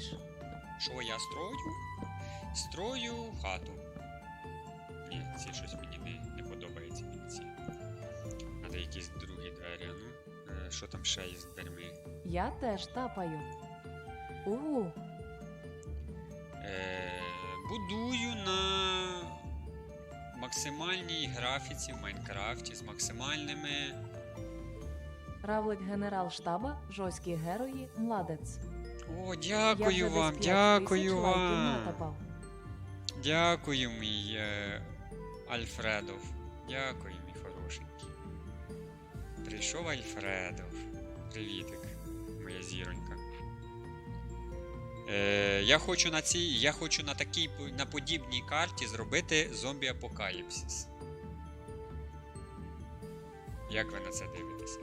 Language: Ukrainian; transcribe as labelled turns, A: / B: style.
A: Що я строю? Строю хату. Ні, ці щось мені не, не подобається ці. Надо якісь другі двері, ну. Е, Що там ще є з дверми?
B: Я теж тапаю. У,
A: Е, будую на максимальній графіці в Майнкрафті з максимальними.
B: Равлик генерал штаба, жорсткі герої, младець.
A: О, дякую вам, дякую вам. Дякую, мій е, Альфредов. Дякую, мій хорошенький. Прийшов Альфредов. Привітик, моя зіронька. Е, я хочу на цій. Я хочу на такій на подібній карті зробити зомбі апокаліпсис. Як ви на це дивитеся?